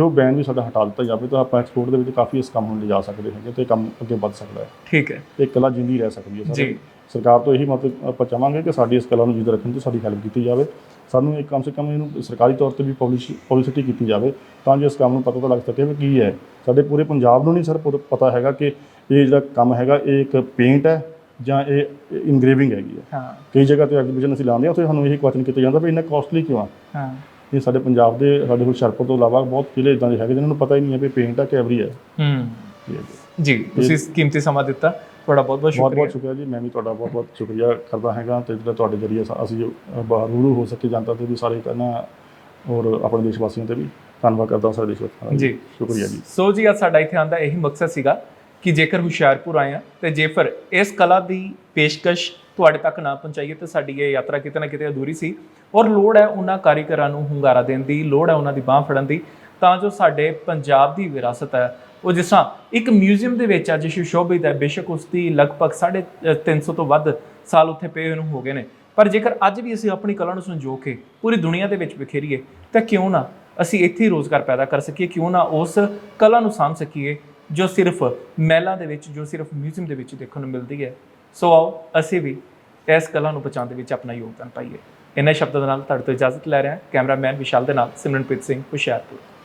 ਉਹ ਬੈਨ ਵੀ ਸਾਡਾ ਹਟਾ ਦਿੱਤਾ ਜਾਵੇ ਤਾਂ ਆਪਾਂ ਐਕਸਪੋਰਟ ਦੇ ਵਿੱਚ ਕਾਫੀ ਇਸ ਕੰਮ ਨੂੰ ਲਿਜਾ ਸਕਦੇ ਹੈਗੇ ਤੇ ਕੰਮ ਅੱਗੇ ਵੱਧ ਸਕਦਾ ਹੈ। ਠੀਕ ਹੈ। ਇਹ ਕਲਾ ਜਿੰਦੀ ਰਹਿ ਸਕਦੀ ਹੈ ਜੀ। ਸਰਕਾਰ ਤੋਂ ਇਹੀ ਮਤਲਬ ਆਪਾਂ ਚਾਹਾਂਗੇ ਕਿ ਸਾਡੀ ਇਸ ਕਲਾ ਨੂੰ ਜਿੰਦਾ ਰੱਖਣ 'ਚ ਸਾਡੀ ਹੈਲਪ ਕੀਤੀ ਜਾਵੇ। ਸਾਨੂੰ ਇਹ ਕਮ ਸੇ ਕਮ ਇਹਨੂੰ ਸਰਕਾਰੀ ਤੌਰ ਤੇ ਵੀ ਪਬਲਿਸਿਟੀ ਕੀਤੀ ਜਾਵੇ ਤਾਂ ਜੋ ਇਸ ਕੰਮ ਨੂੰ ਪਤਾ ਤਾਂ ਲੱਗ ਸਕੇ ਵੀ ਕੀ ਹੈ। ਸਾਡੇ ਪੂਰੇ ਪੰਜਾਬ ਨੂੰ ਨਹੀਂ ਸਰ ਪੁ- ਪਤਾ ਹੈਗਾ ਕਿ ਇਹ ਜਿਹੜਾ ਕੰਮ ਹੈਗਾ ਇਹ ਇੱਕ ਪੇਂਟ ਹੈ ਜਾਂ ਇਹ ਇਨਗ੍ਰੇਵਿੰਗ ਹੈਗੀ ਹੈ। ਹਾਂ। ਕਈ ਜਗ੍ਹਾ ਤੇ ਐਗਜ਼ੀਬਿਸ਼ਨ ਅਸੀਂ ਲਾਉਂਦੇ ਹਾਂ ਉੱਥੇ ਸਾਨੂੰ ਇਹੀ ਕੁਐਸਚਨ ਕੀਤਾ ਜਾਂਦਾ ਵੀ ਇੰਨਾ ਕਾਸਟਲੀ ਕਿਉਂ ਆ? ਹਾਂ। ਇਹ ਸਾਡੇ ਪੰਜਾਬ ਦੇ ਸਾਡੇ ਹੁਸ਼ਿਆਰਪੁਰ ਤੋਂ ਇਲਾਵਾ ਬਹੁਤ ਜ਼ਿਲ੍ਹੇ ਇਦਾਂ ਦੇ ਹੈਗੇ ਜਿਨ੍ਹਾਂ ਨੂੰ ਪਤਾ ਹੀ ਨਹੀਂ ਹੈ ਵੀ ਪੇਂਟ ਆ ਕਿ ਐਵਰੀ ਹੈ। ਹੂੰ। ਜੀ। ਤੁਸੀਂ ਕੀਮਤੀ ਸਮਾਂ ਦਿੱਤਾ। ਤੁਹਾਡਾ ਬਹੁਤ ਬਹੁਤ ਬਹੁਤ ਸ਼ੁਕਰੀਆ। ਬਹੁਤ ਸ਼ੁਕਰੀਆ ਜੀ। ਮੈਂ ਵੀ ਤੁਹਾਡਾ ਬਹੁਤ ਬਹੁਤ ਸ਼ੁਕਰੀਆ ਕਰਦਾ ਹੈਗਾ ਤੇ ਜਿਹੜਾ ਤੁਹਾਡੇ ਜਰੀਏ ਅਸੀਂ ਰੂਰੂ ਹੋ ਸਕੇ ਜਨਤਾ ਤੇ ਵੀ ਸਾਰੇ ਕਰਨਾ ਔਰ ਆਪਣੇ ਦੇਸ਼ ਵਾਸੀਆਂ ਤੇ ਵੀ ਧੰਨਵਾਦ ਕਰਦਾ ਹਾਂ ਸਾਰੇ ਦੇਸ਼ ਵਾਸੀਆਂ ਦਾ। ਜੀ। ਸ਼ੁਕਰੀਆ ਜੀ। ਸੋ ਜੀ ਅੱਜ ਸਾਡਾ ਇੱਥੇ ਆਉਣ ਦਾ ਇਹੀ ਮਕਸਦ ਸੀਗਾ ਕਿ ਜੇਕਰ ਹੁਸ਼ਿਆਰਪੁਰ ਆਏ ਆ ਤੇ ਜੇ ਫਿਰ ਇਸ ਕਲਾ ਦੀ ਪੇਸ਼ਕਸ਼ ਤੁਹਾਡੇ ਤੱਕ ਨਾ ਪਹੁੰਚਾਈਏ ਤਾਂ ਸਾਡੀ ਇਹ ਯਾਤਰਾ ਕਿਤੇ ਨਾ ਕਿਤੇ ਅਧੂਰੀ ਸੀ। ਔਰ ਲੋੜ ਹੈ ਉਹਨਾਂ ਕਾਰੀਗਰਾਂ ਨੂੰ ਹੁੰਗਾਰਾ ਦੇਣ ਦੀ, ਲੋੜ ਹੈ ਉਹਨਾਂ ਦੀ ਬਾਹ ਫੜਨ ਦੀ। ਤਾਂ ਜੋ ਸਾਡੇ ਪੰਜਾਬ ਦੀ ਵਿਰਾਸਤ ਹੈ। ਉਹ ਜਿਸ ਤਰ੍ਹਾਂ ਇੱਕ ਮਿਊਜ਼ੀਅਮ ਦੇ ਵਿੱਚ ਅੱਜ ਸੁਸ਼ੋਭਿਤ ਹੈ। ਬੇਸ਼ੱਕ ਉਸ ਦੀ ਲਗਭਗ 350 ਤੋਂ ਵੱਧ ਸਾਲ ਉੱਥੇ ਪਏ ਨੂੰ ਹੋ ਗਏ ਨੇ। ਪਰ ਜੇਕਰ ਅੱਜ ਵੀ ਅਸੀਂ ਆਪਣੀ ਕਲਾ ਨੂੰ ਸੰਜੋ ਕੇ ਪੂਰੀ ਦੁਨੀਆ ਦੇ ਵਿੱਚ ਵਿਖੇਰੀਏ, ਤਾਂ ਕਿਉਂ ਨਾ ਅਸੀਂ ਇੱਥੇ ਹੀ ਰੋਜ਼ਗਾਰ ਪੈਦਾ ਕਰ ਸਕੀਏ? ਕਿਉਂ ਨਾ ਉਸ ਕਲਾ ਨੂੰ ਸਾਂਭ ਸਕੀਏ, ਜੋ ਸਿਰਫ ਮਹਿਲਾਂ ਦੇ ਵਿੱਚ, ਜੋ ਸਿਰਫ ਮਿਊਜ਼ੀਅਮ ਦੇ ਵਿੱਚ ਦੇਖਣ ਨੂੰ ਮਿਲਦੀ ਹੈ। ਸੋ ਆਓ, ਅਸੀਂ ਵੀ ਇਸ ਕਲਾ ਨੂੰ ਬਚਾਉਣ ਦੇ ਵਿੱਚ ਆਪਣਾ ਯੋਗਦਾਨ ਪਾਈਏ। ਇਹਨਾਂ ਸ਼ਬਦਾਂ ਦੇ ਨਾਲ ਤੁਹਾਡੇ ਤੋਂ ਇਜਾਜ਼ਤ ਲੈ ਰਿਹਾ ਕੈਮਰਾਮੈਨ ਵਿਸ਼ਾਲ ਦੇ ਨਾਲ ਸਿਮਰਨਪ੍ਰੀਤ ਸਿੰਘ ਹੁਸ਼ਿਆਰਪੁਰ।